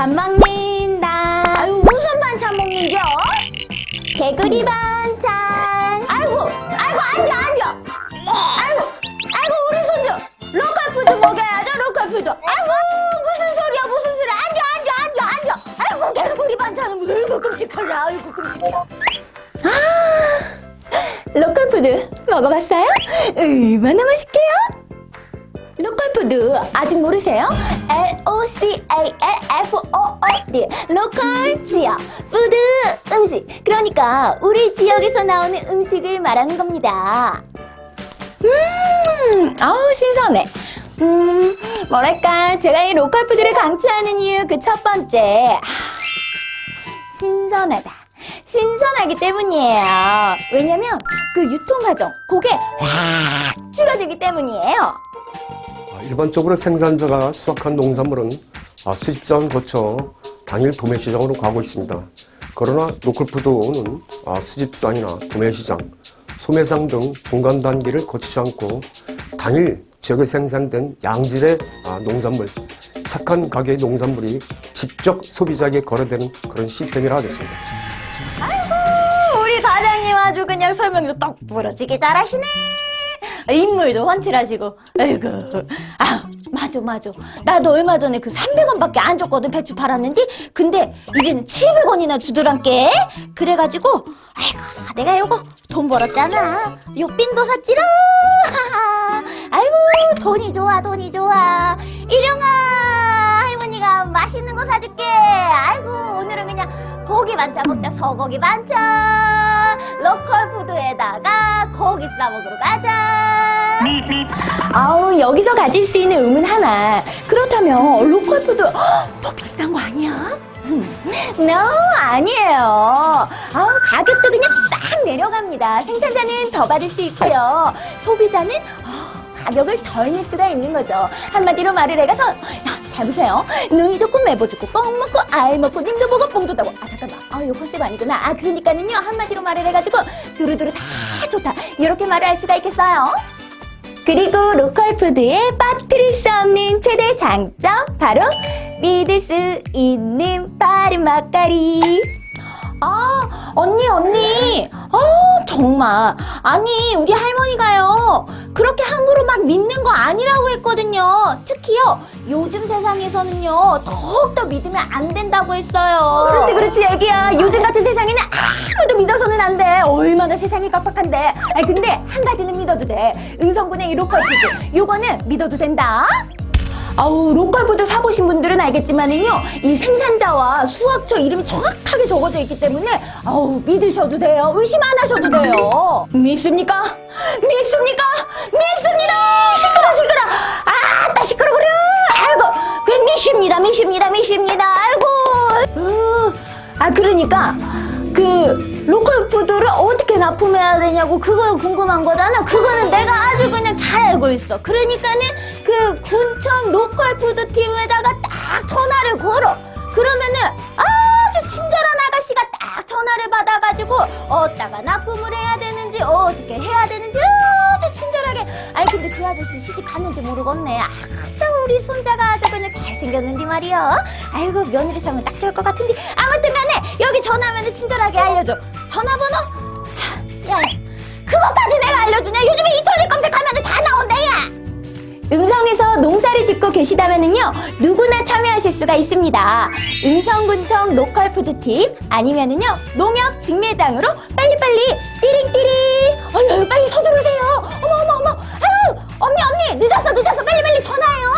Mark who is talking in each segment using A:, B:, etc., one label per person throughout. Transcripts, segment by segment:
A: 밥 먹는다. 아유, 무슨 반찬 먹는겨? 개구리 반찬. 아이고, 아이고, 앉아, 앉아. 아이고, 아이고, 우리 손주. 로컬 푸드 먹여야죠, 로컬 푸드. 아이고, 무슨 소리야, 무슨 소리야. 앉아, 앉아, 앉아, 앉아. 아이고, 개구리 반찬은 왜 이거 끔찍하냐. 아이고, 끔찍해. 아, 로컬 푸드 먹어봤어요? 얼마나 맛있게요? 로컬 푸드 아직 모르세요? L O C A L F O O D 로컬 지역 푸드 음식 그러니까 우리 지역에서 나오는 음식을 말하는 겁니다. 음, 아우 신선해. 음, 뭐랄까 제가 이 로컬 푸드를 강추하는 이유 그 첫 번째 아, 신선하다. 신선하기 때문이에요. 왜냐면 그 유통 과정 그게 확 줄어들기 때문이에요.
B: 아, 일반적으로 생산자가 수확한 농산물은 아, 수입선 거쳐 당일 도매시장으로 가고 있습니다. 그러나 로컬푸드는 아, 수집산이나 도매시장, 소매상 등 중간 단계를 거치지 않고 당일 지역에 생산된 양질의 아, 농산물, 착한 가게의 농산물이 직접 소비자에게 거래되는 그런 시스템이라 하겠습니다.
A: 아이고 우리 과장님 아주 그냥 설명도 똑 부러지게 잘하시네 인물도 훤칠하시고. 아이고. 아 맞아 맞아. 나도 얼마 전에 그 300원밖에 안 줬거든 배추 팔았는데. 근데 이제는 700원이나 주더란께. 그래가지고 아이고 내가 요거 돈 벌었잖아. 요 빈도 샀지롱 아이고 돈이 좋아 돈이 좋아. 일용아 할머니가 맛있는 거 사줄게. 아이고 오늘은 그냥 고기 반찬 먹자. 소고기 반찬 로컬 푸드에다가 고기 싸 먹으러 가자. 아우 여기서 가질 수 있는 음은 하나. 그렇다면 로컬 푸드 헉, 더 비싼 거 아니야? no 아니에요. 아우 가격도 그냥 싹 내려갑니다. 생산자는 더 받을 수 있고요. 소비자는 어, 가격을 덜 낼 수가 있는 거죠. 한마디로 말을 해가서 보세요. 눈이 좋고 매보 좋고 껌 먹고 알 먹고 님도 보고 뽕도 따고. 아 잠깐만. 아 이거 컨셉 아니구나. 아 그러니까는요. 한마디로 말을 해가지고 두루두루 다 좋다. 이렇게 말을 할 수가 있겠어요? 그리고 로컬 푸드의 빠뜨릴 수 없는 최대 장점 바로 믿을 수 있는 빠른 맛깔이. 아 언니 언니. 아 정말. 아니 우리 할머니가요 그렇게 함부로 막 믿는 거 아니라고 했거든요. 특히요 요즘 세상에서는요 더욱더 믿으면 안 된다고 했어요. 그렇지 그렇지. 애기야 요즘 같은 세상에는 아무도 믿어서는 안 돼. 얼마나 세상이 깜빡한데. 아니 근데 한 가지는 믿어도 돼. 음성군의 이 로컬 푸드. 요거는 믿어도 된다 아우 로컬푸드 사보신 분들은 알겠지만은요 이 생산자와 수확처 이름이 정확하게 적어져 있기 때문에 아우 믿으셔도 돼요. 의심 안 하셔도 돼요. 믿습니까? 믿습니까? 믿습니다! 시끄러 시끄러! 아따 시끄러 그래 아이고 그 믿습니다 믿습니다 믿습니다. 아이고! 어, 아 그러니까 그 로컬 푸드를 어떻게 납품해야 되냐고 그거 궁금한 거잖아. 그거는 내가 아주 그냥 잘 알고 있어. 그러니까는 그 군청 로컬 푸드 팀에다가 딱 전화를 걸어. 그러면은 아주 친절한 아가씨가 딱 전화를 받아가지고 어디다가 납품을 해야 되는지 어떻게 해야 되는지 아주 친절하게. 아니 근데 그 아저씨 시집 갔는지 모르겠네. 아따 우리 손자가 아주 그냥 잘생겼는데 말이야. 아이고 며느리 삼으면 딱 좋을 것 같은데 아무튼 간에 여기 전화하면 친절하게 알려줘. 전화번호? 하, 야, 그것까지 내가 알려주냐? 요즘에 인터넷 검색 짓고 계시다면은요 누구나 참여하실 수가 있습니다. 음성군청 로컬 푸드팀 아니면은요 농협 직매장으로 빨리빨리 띠링띠링 어휴 빨리 서두르세요. 어머 어머 어머 아유 언니 언니 늦었어 늦었어 빨리 빨리 전화해요.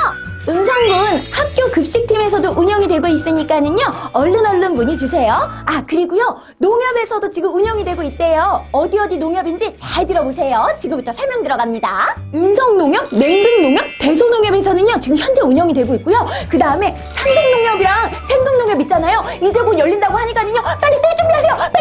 A: 음성군 학교 급식 팀에서도 운영이 되고 있으니까는요 얼른 얼른 문의 주세요. 아 그리고요 농협에서도 지금 운영이 되고 있대요. 어디 어디 농협인지 잘 들어보세요. 지금부터 설명 들어갑니다. 음성농협, 냉동농협, 대소농협에서는요 지금 현재 운영이 되고 있고요. 그 다음에 삼성농협이랑 생동농협 있잖아요. 이제 곧 열린다고 하니까는요 빨리 뗄 준비하세요.